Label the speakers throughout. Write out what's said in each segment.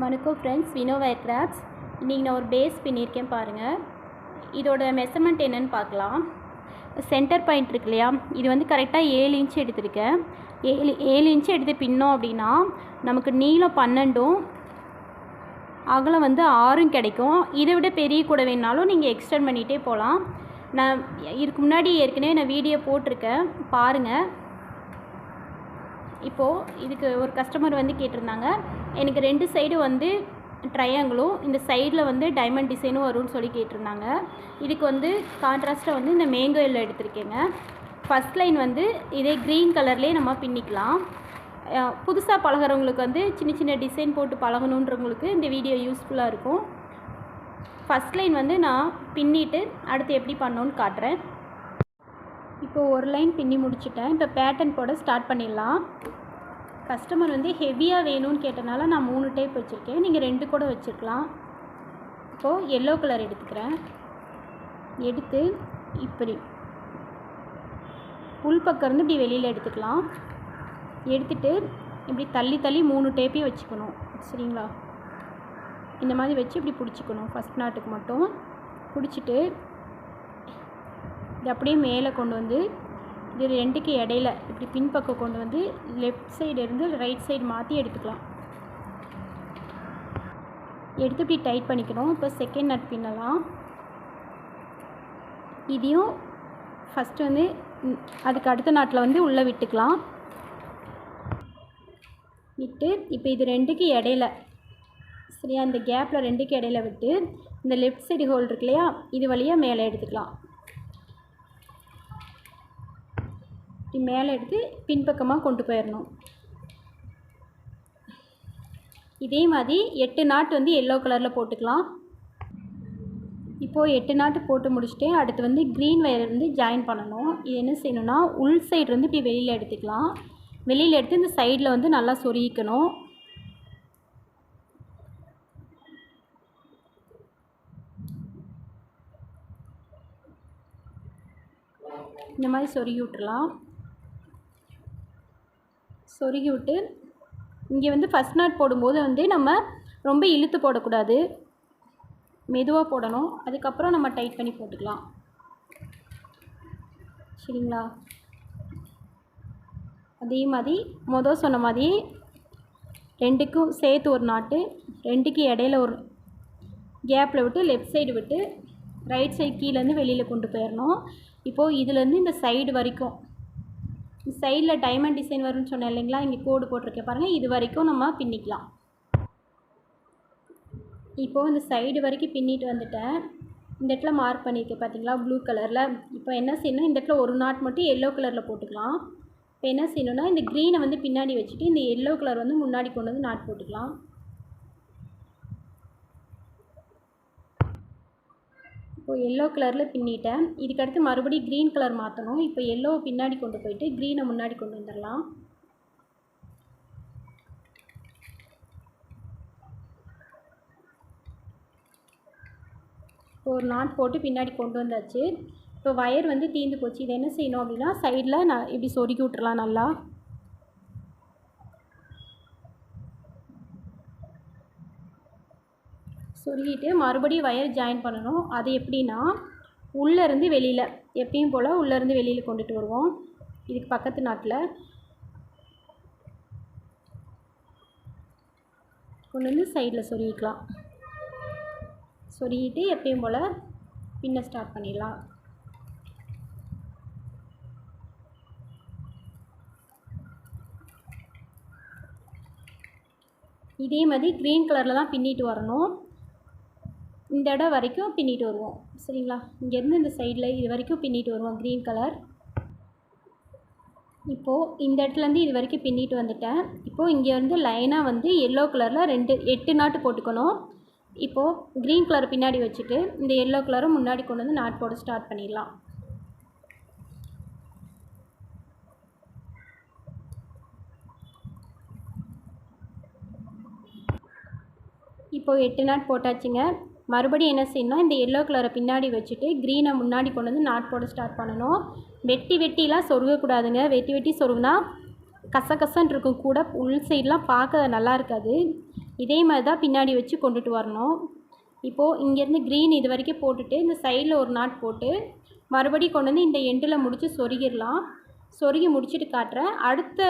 Speaker 1: வணக்கம் friends வினோவா crafts இன்றைக்கி நான் ஒரு பேஸ் பின்னியிருக்கேன் பாருங்கள் இதோட மெஷர்மெண்ட் என்னென்னு பார்க்கலாம். சென்டர் பாயிண்ட் இருக்கு இல்லையா? இது வந்து கரெக்டாக ஏழு இன்ச்சு எடுத்திருக்கேன். ஏழு ஏழு இன்ச்சு எடுத்து பின்னோம் அப்படின்னா நமக்கு நீளம் பன்னெண்டும் அகலம் வந்து ஆறும் கிடைக்கும். இதை விட பெரிய கூட வேணாலும் நீங்கள் எக்ஸ்டெண்ட் பண்ணிகிட்டே போகலாம். நான் இதுக்கு முன்னாடி ஏற்கனவே நான் வீடியோ போட்டிருக்கேன். பாருங்கள் இப்போது இதுக்கு ஒரு கஸ்டமர் வந்து கேட்டிருந்தாங்க. எனக்கு ரெண்டு சைடு வந்து ட்ரையாங்கிளும் இந்த சைடில் வந்து டைமண்ட் டிசைனும் வரும்னு சொல்லி கேட்டிருந்தாங்க. இதுக்கு வந்து கான்ட்ராஸ்ட்டாக வந்து இந்த மேங்கோ எல்லாம் எடுத்திருக்கேங்க. ஃபஸ்ட் லைன் வந்து இதே க்ரீன் கலர்லேயே நம்ம பின்னிக்கலாம். புதுசாக பழகுறவங்களுக்கு வந்து சின்ன சின்ன டிசைன் போட்டு பழகணுன்றவங்களுக்கு இந்த வீடியோ யூஸ்ஃபுல்லாக இருக்கும். ஃபஸ்ட் லைன் வந்து நான் பின்னிட்டு அடுத்து எப்படி பண்ணோன்னு காட்டுறேன். இப்போது ஒரு லைன் பின்னி முடிச்சிட்டேன். இப்போ பேட்டர்ன் போட ஸ்டார்ட் பண்ணிடலாம். கஸ்டமர் வந்து ஹெவியாக வேணும்னு கேட்டனால நான் மூணு டைப் வச்சுருக்கேன். நீங்கள் ரெண்டு கூட வச்சுருக்கலாம். இப்போது எல்லோ கலர் எடுத்துக்கிறேன். எடுத்து இப்படி உள்பக்கம் இருந்து இப்படி வெளியில் எடுத்துக்கலாம். எடுத்துட்டு இப்படி தள்ளி தள்ளி மூணு டேப்பையும் வச்சுக்கணும். சரிங்களா? இந்த மாதிரி வச்சு இப்படி பிடிச்சிக்கணும். ஃபஸ்ட் நாட்டுக்கு மட்டும். பிடிச்சிட்டு இது அப்படியே மேலே கொண்டு வந்து இது ரெண்டுக்கு இடையில இப்படி பின்பக்கம் கொண்டு வந்து லெஃப்ட் சைடு இருந்து ரைட் சைடு மாற்றி எடுத்துக்கலாம். எடுத்து இப்படி டைட் பண்ணிக்கணும். இப்போ செகண்ட் நட் பின்னலாம் இதையும் ஃபஸ்ட்டு வந்து அதுக்கு அடுத்த நாட்டில் வந்து உள்ளே விட்டுக்கலாம். விட்டு இப்போ இது ரெண்டுக்கு இடையில சரியா? இந்த கேப்பில் ரெண்டுக்கு இடையில விட்டு இந்த லெஃப்ட் சைடு ஹோல் இருக்கு இல்லையா? இது வழியாக மேலே எடுத்துக்கலாம் இப்படி மேலே எடுத்து பின்பக்கமாக கொண்டு போயிடணும். இதே மாதிரி எட்டு நாட்டு வந்து எல்லோ கலரில் போட்டுக்கலாம். இப்போது எட்டு நாட்டு போட்டு முடிச்சுட்டு அடுத்து வந்து க்ரீன் வயர் வந்து ஜாயின் பண்ணணும். இது என்ன செய்யணும்னா உள் சைடு வந்து இப்படி வெளியில் எடுத்துக்கலாம். வெளியில் எடுத்து இந்த சைடில் வந்து நல்லா சொருகிக்கணும். இந்த மாதிரி சொருகி விட்டுலாம் சொருகி விட்டு இங்கே வந்து ஃபஸ்ட் நாட் போடும்போது வந்து நம்ம ரொம்ப இழுத்து போடக்கூடாது. மெதுவாக போடணும். அதுக்கப்புறம் நம்ம டைட் பண்ணி போட்டுக்கலாம். சரிங்களா? அதே மாதிரி மொதல் சொன்ன மாதிரி ரெண்டுக்கும் சேர்த்து ஒரு நாட்டு ரெண்டுக்கு இடையில ஒரு கேப்பில் விட்டு லெஃப்ட் சைடு விட்டு ரைட் சைடு கீழேருந்து வெளியில் கொண்டு போயிடணும் இப்போது இதுலேருந்து இந்த சைடு வரைக்கும் சைடில் டைமண்ட் டிசைன் வரும்னு சொன்னேன் இல்லைங்களா? இங்கே கோடு போட்டிருக்கேன் பாருங்கள் இது வரைக்கும் நம்ம பின்னிக்கலாம். இப்போது இந்த சைடு வரைக்கும் பின்னிட்டு வந்துட்டேன். இந்த இடத்துல மார்க் பண்ணியிருக்கேன் பார்த்தீங்களா ப்ளூ கலரில் இப்போ என்ன செய்யணும் இந்த இடத்துல ஒரு நாட் மட்டும் எல்லோ கலரில் போட்டுக்கலாம். இப்போ என்ன செய்யணும்னா இந்த க்ரீனை வந்து பின்னாடி வச்சுட்டு இந்த எல்லோ கலர் வந்து முன்னாடி கொண்டு வந்து நாட் போட்டுக்கலாம். இப்போது எல்லோ கலரில் பின்னிட்டேன். இதுக்கடுத்து மறுபடியும் க்ரீன் கலர் மாற்றணும் இப்போ எல்லோவை பின்னாடி கொண்டு போயிட்டு க்ரீனை முன்னாடி கொண்டு வந்துடலாம். இப்போ ஒரு நாட் போட்டு பின்னாடி கொண்டு வந்தாச்சு. இப்போ வயர் வந்து தீந்து போச்சு. இது என்ன செய்யணும் அப்படின்னா சைடில் நான் இப்படி சொருகி விட்டுறலாம் நல்லா. சொருகிட்டு மறுபடியும் வயர் ஜாயின் பண்ணணும். அது எப்படின்னா உள்ளேருந்து வெளியில் எப்பயும் போல் உள்ளேருந்து வெளியில் கொண்டுட்டு வருவோம். இதுக்கு பக்கத்து நாட்டில். கொண்டு வந்து சைடில் சொருகிக்கலாம். சொருகிட்டு எப்பயும் போல் பின்ன ஸ்டார்ட் பண்ணிடலாம். இதே மாதிரி க்ரீன் கலரில் தான் பின்னிட்டு வரணும். இந்த இடம் வரைக்கும் பின்னிட்டு வருவோம். சரிங்களா? இங்கேருந்து இந்த சைடில் இது வரைக்கும் பின்னிட்டு வருவோம். க்ரீன் கலர் இப்போது இந்த இடத்துலேருந்து இது வரைக்கும் பின்னிட்டு வந்துட்டேன். இப்போது இங்கே வந்து லைனாக வந்து எல்லோ கலரில் ரெண்டு எட்டு நாட்டு போட்டுக்கணும். இப்போது க்ரீன் கலர் பின்னாடி வச்சுட்டு இந்த எல்லோ கலரும் முன்னாடி கொண்டு வந்து நாட் போட ஸ்டார்ட் பண்ணிடலாம். இப்போது எட்டு நாட் போட்டாச்சுங்க. மறுபடியும் என்ன செய்யணும் இந்த எல்லோ கலரை பின்னாடி வச்சுட்டு க்ரீனை முன்னாடி கொண்டு வந்து நாட் போட ஸ்டார்ட் பண்ணணும். வெட்டி வெட்டிலாம் சொருகக்கூடாதுங்க. வெட்டி வெட்டி சொருகுனா கசகசன்னு இருக்கும். கூட உள் சைட்லாம் பார்க்க நல்லா இருக்காது. இதே மாதிரி தான் பின்னாடி வச்சு கொண்டுட்டு வரணும். இப்போது இங்கேருந்து க்ரீன் இது வரைக்கும் போட்டுட்டு இந்த சைடில் ஒரு நாட் போட்டு மறுபடியும் கொண்டு வந்து இந்த எண்டில் முடித்து சொருகிடலாம். சொருகி முடிச்சுட்டு காட்டுறேன். அடுத்த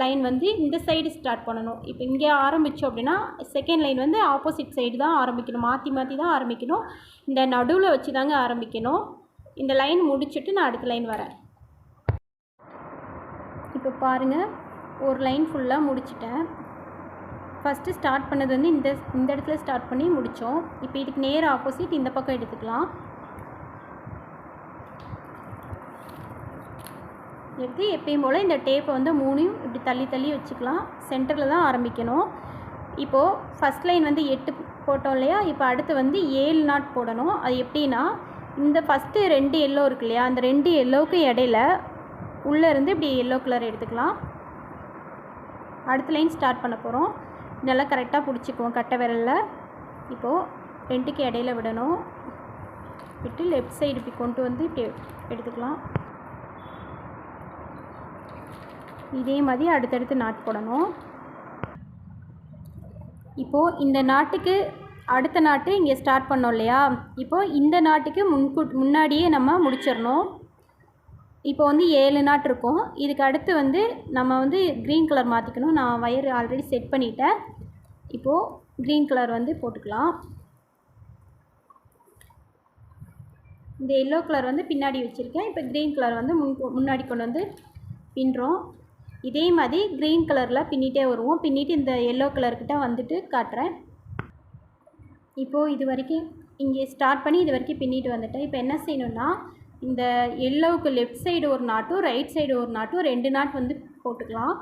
Speaker 1: லைன் வந்து இந்த சைடு ஸ்டார்ட் பண்ணணும். இப்போ இங்கே ஆரம்பித்தோம் அப்படின்னா செகண்ட் லைன் வந்து ஆப்போசிட் சைடு தான் ஆரம்பிக்கணும். மாற்றி மாற்றி தான் ஆரம்பிக்கணும். இந்த நடுவில் வச்சு தாங்க ஆரம்பிக்கணும். இந்த லைன் முடிச்சுட்டு நான் அடுத்த லைன் வரேன். இப்போ பாருங்கள் ஒரு லைன் ஃபுல்லாக முடிச்சிட்டேன். ஃபஸ்ட்டு ஸ்டார்ட் பண்ணது வந்து இந்த இந்த இடத்துல ஸ்டார்ட் பண்ணி முடித்தோம் இப்போ இதுக்கு நேர் ஆப்போசிட் இந்த பக்கம் எடுத்துக்கலாம். எடுத்து எப்பயும் போல் இந்த டேப்பை வந்து மூணையும் இப்படி தள்ளி தள்ளி வச்சுக்கலாம். சென்டரில் தான் ஆரம்பிக்கணும். இப்போது ஃபஸ்ட் லைன் வந்து எட்டு போட்டோம் இல்லையா? இப்போ அடுத்து வந்து ஏழு நாட் போடணும். அது எப்படின்னா இந்த ஃபஸ்ட்டு ரெண்டு எல்லோ இருக்கு இல்லையா? அந்த ரெண்டு எல்லோவுக்கு இடையில உள்ளே இருந்து இப்படி எல்லோ கலர் எடுத்துக்கலாம். அடுத்த லைன் ஸ்டார்ட் பண்ண போகிறோம் நல்லா கரெக்டாக பிடிச்சிக்குவோம் கட்டை விரலில். இப்போது ரெண்டுக்கு இடையில விடணும். விட்டு லெஃப்ட் சைடு இப்படி கொண்டு வந்து இப்படி எடுத்துக்கலாம். இதே மாதிரி அடுத்தடுத்து நாட் போடணும். இப்போது இந்த நாட்டுக்கு அடுத்த நாட்டு இங்கே ஸ்டார்ட் பண்ணோம் இல்லையா? இப்போது இந்த நாட்டுக்கு முன்கூட் முன்னாடியே நம்ம முடிச்சிடணும். இப்போ வந்து ஏழு நாட் இருக்கும். இதுக்கு அடுத்து வந்து நம்ம வந்து க்ரீன் கலர் மாற்றிக்கணும் நான் வயர் ஆல்ரெடி செட் பண்ணிட்டேன். இப்போது க்ரீன் கலர் வந்து போட்டுக்கலாம். இந்த எல்லோ கலர் வந்து பின்னாடி வச்சுருக்கேன். இப்போ க்ரீன் கலர் வந்து முன் முன்னாடி கொண்டு வந்து பின்னுறோம் இதே மாதிரி க்ரீன் கலரில் பின்னிட்டே வருவோம். பின்னிட்டு இந்த எல்லோ கலர்கிட்ட வந்துட்டு காட்டுறேன். இப்போது இது வரைக்கும் இங்கே ஸ்டார்ட் பண்ணி இது வரைக்கும் பின்னிட்டு வந்துட்டேன். இப்போ என்ன செய்யணும்னா இந்த எல்லோவுக்கு லெஃப்ட் சைடு ஒரு நாட்டும் ரைட் சைடு ஒரு நாட்டும் ரெண்டு நாட் வந்து போட்டுக்கலாம்.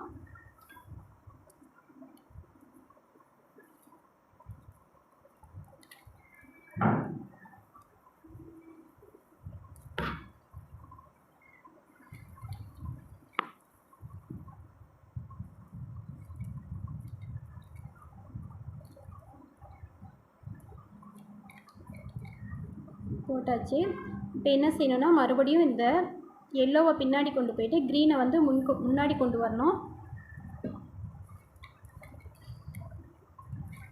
Speaker 1: போட்டாச்சு. இப்போ என்ன செய்யணும்னா மறுபடியும் இந்த எல்லோவை பின்னாடி கொண்டு போயிட்டு க்ரீனை வந்து முன் முன்னாடி கொண்டு வரணும்.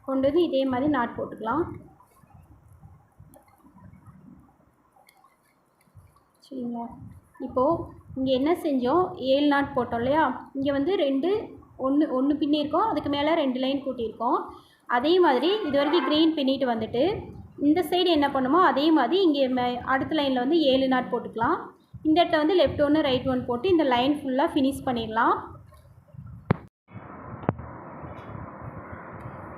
Speaker 1: கொண்டு வந்து இதே மாதிரி நாட் போட்டுக்கலாம். சரிங்களா? இப்போது இங்கே என்ன செஞ்சோம்? ஏழு நாட் போட்டோம் இல்லையா? இங்கே வந்து ரெண்டு ஒன்று ஒன்று பின்னிருக்கோம் அதுக்கு மேலே ரெண்டு லைன் கூட்டியிருக்கோம். அதே மாதிரி இது வரைக்கும் க்ரீன் பின்னிட்டு வந்துட்டு இந்த சைடு என்ன பண்ணுமோ அதே மாதிரி இங்கே மே- அடுத்த லைனில் வந்து ஏழு நாட் போட்டுக்கலாம். இந்த இடத்துல வந்து லெஃப்ட் ஒன்று ரைட் ஒன் போட்டு இந்த லைன் ஃபுல்லாக ஃபினிஷ் பண்ணிடலாம்.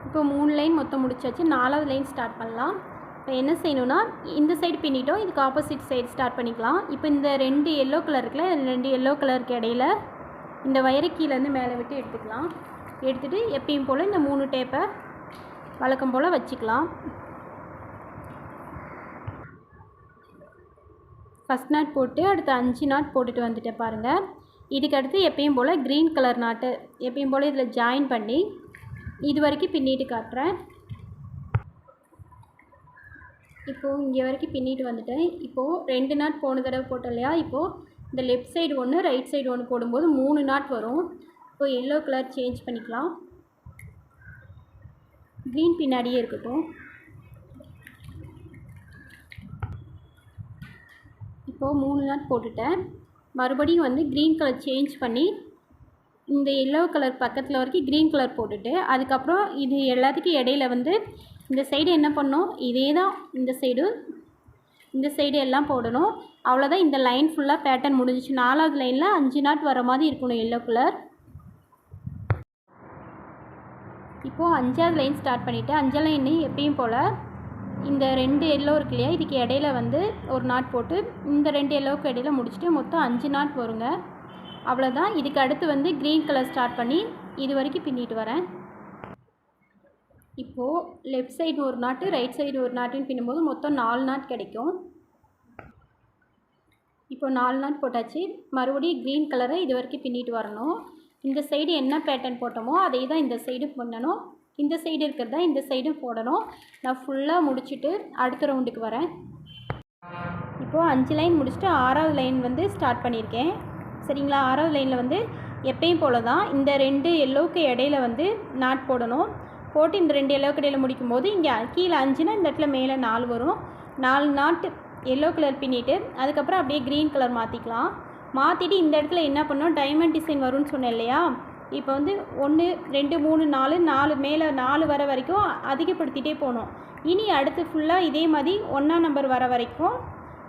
Speaker 1: இப்போ மூணு லைன் மொத்தம் முடிச்சாச்சு. நாலாவது லைன் ஸ்டார்ட் பண்ணலாம். இப்போ என்ன செய்யணும்னா இந்த சைடு பின்னிட்டோம். இதுக்கு ஆப்போசிட் சைடு ஸ்டார்ட் பண்ணிக்கலாம். இப்போ இந்த ரெண்டு எல்லோ கலர் இருக்குல்ல ரெண்டு எல்லோ கலருக்கு இடையில இந்த வயரை கீழேருந்து மேலே விட்டு எடுத்துக்கலாம். எடுத்துகிட்டு எப்பயும் போல் இந்த மூணு டேப்பை வழக்கம் போல் வச்சுக்கலாம். ஃபஸ்ட் நாட் போட்டு அடுத்து அஞ்சு நாட் போட்டுட்டு வந்துட்டேன் பாருங்கள் இதுக்கு அடுத்து எப்பயும் போல் க்ரீன் கலர் நாட்டு எப்பயும் போல் இதில் ஜாயின் பண்ணி இது வரைக்கும் பின்னிட்டு காட்டுறேன். இப்போது இங்கே வரைக்கும் பின்னிட்டு வந்துட்டேன். இப்போது ரெண்டு நாட் போன தடவை போட்டோம் இல்லையா? இப்போது இந்த லெஃப்ட் சைடு ஒன்று ரைட் சைடு ஒன்று போடும்போது மூணு நாட் வரும். இப்போ எல்லோ கலர் சேஞ்ச் பண்ணிக்கலாம். க்ரீன் பின்னாடியே இருக்கட்டும். இப்போது மூணு நாட் போட்டுட்டேன். மறுபடியும் வந்து க்ரீன் கலர் சேஞ்ச் பண்ணி இந்த எல்லோ கலர் பக்கத்தில் வரைக்கும் க்ரீன் கலர் போட்டுட்டு அதுக்கப்புறம் இது எல்லாத்துக்கும் இடையில வந்து இந்த சைடு என்ன பண்ணோம் இதே தான் இந்த சைடு இந்த சைடு எல்லாம் போடணும். அவ்வளோதான் இந்த லைன் ஃபுல்லாக பேட்டர்ன் முடிஞ்சிச்சு. நாலாவது லைனில் அஞ்சு நாட் வர மாதிரி இருக்கணும் எல்லோ கலர் இப்போது அஞ்சாவது லைன் ஸ்டார்ட் பண்ணிவிட்டு அஞ்சாவது லைன் எப்பயும் போல் இந்த ரெண்டு எல்லோ இருக்கு இல்லையா? இதுக்கு இடையில வந்து ஒரு நாட் போட்டு இந்த ரெண்டு எல்லோவுக்கு இடையில முடிச்சுட்டு மொத்தம் அஞ்சு நாட் வருங்க. அவ்வளோதான் இதுக்கு அடுத்து வந்து க்ரீன் கலர் ஸ்டார்ட் பண்ணி இது வரைக்கும் பின்னிட்டு வரேன். இப்போது லெஃப்ட் சைடு ஒரு நாட்டு ரைட் சைடு ஒரு நாட்டுன்னு பின்னும்போது மொத்தம் நாலு நாட் கிடைக்கும். இப்போ நாலு நாட் போட்டாச்சு. மறுபடியும் க்ரீன் கலரை இது வரைக்கும் பின்னிட்டு வரணும். இந்த சைடு என்ன பேட்டர்ன் போட்டோமோ அதே தான் இந்த சைடு பண்ணணும் இந்த சைடு இருக்கிறதா இந்த சைடும் போடணும். நான் ஃபுல்லாக முடிச்சுட்டு அடுத்த ரவுண்டுக்கு வரேன். இப்போது அஞ்சு லைன் முடிச்சுட்டு ஆறாவது லைன் வந்து ஸ்டார்ட் பண்ணியிருக்கேன். சரிங்களா? ஆறாவது லைனில் வந்து எப்பயும் போல தான் இந்த ரெண்டு எல்லோவுக்கு இடையில வந்து நாட் போடணும். போட்டு இந்த ரெண்டு எல்லோ கடையில் முடிக்கும்போது இங்கே கீழே அஞ்சுனா இந்த இடத்துல மேலே நாலு வரும். நாலு நாட்டு எல்லோ கலர் பின்னிட்டு அதுக்கப்புறம் அப்படியே க்ரீன் கலர் மாற்றிக்கலாம் மாற்றிட்டு இந்த இடத்துல என்ன பண்ணோம் டைமண்ட் டிசைன் வரும்னு சொன்னேன் இல்லையா? இப்போ வந்து ஒன்று ரெண்டு மூணு நாலு நாலு மேலே நாலு வர வரைக்கும் அதிகப்படுத்திகிட்டே போகணும். இனி அடுத்து ஃபுல்லாக இதே மாதிரி ஒன்றாம் நம்பர் வர வரைக்கும்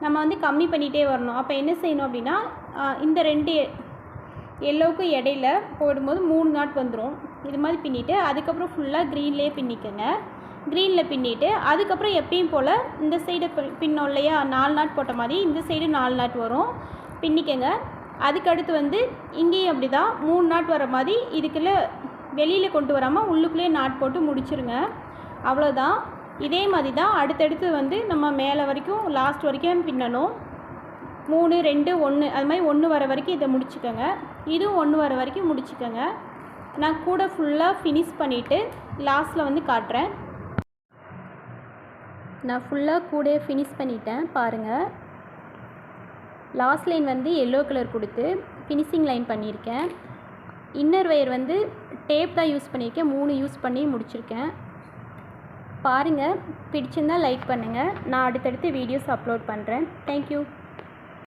Speaker 1: நம்ம வந்து கம்மி பண்ணிகிட்டே வரணும். அப்போ என்ன செய்யணும் அப்படின்னா இந்த ரெண்டு எல்லோவுக்கு இடையில போடும்போது மூணு நாட் வந்துடும் இது மாதிரி பின்னிட்டு அதுக்கப்புறம் ஃபுல்லாக க்ரீன்லேயே பின்னிக்கோங்க. க்ரீனில் பின்னிட்டு அதுக்கப்புறம் எப்பயும் போல் இந்த சைடு பின்னோம் இல்லையா? நாலு நாட் போட்ட மாதிரி இந்த சைடு நாலு நாட் வரும். பின்னிக்கங்க. அதுக்கடுத்து வந்து இங்கேயும் அப்படி தான் மூணு நாட் வர மாதிரி இதுக்குள்ளே வெளியில் கொண்டு வராமல் உள்ளுக்குள்ளேயே நாட் போட்டு முடிச்சிருங்க. அவ்வளோதான் இதே மாதிரி தான் அடுத்தடுத்து வந்து நம்ம மேலே வரைக்கும் லாஸ்ட் வரைக்கும் பின்னணும். மூணு ரெண்டு ஒன்று அது மாதிரி ஒன்று வர வரைக்கும் இதை முடிச்சுக்கோங்க. இதுவும் ஒன்று வர வரைக்கும் முடிச்சுக்கோங்க. நான் கூட ஃபுல்லாக ஃபினிஷ் பண்ணிவிட்டு லாஸ்ட்டில் வந்து காட்டுறேன். நான் ஃபுல்லாக கூட ஃபினிஷ் பண்ணிட்டேன். பாருங்கள் லாஸ்ட் லைன் வந்து எல்லோ கலர் கொடுத்து ஃபினிஷிங் லைன் பண்ணியிருக்கேன். இன்னர் ஒயர் வந்து டேப் தான் யூஸ் பண்ணியிருக்கேன். மூணு யூஸ் பண்ணி முடிச்சிருக்கேன். பாருங்கள் பிடிச்சிருந்தா லைக் பண்ணுங்கள் நான் அடுத்தடுத்து வீடியோஸ் அப்லோட் பண்ணுறேன் தேங்க்யூ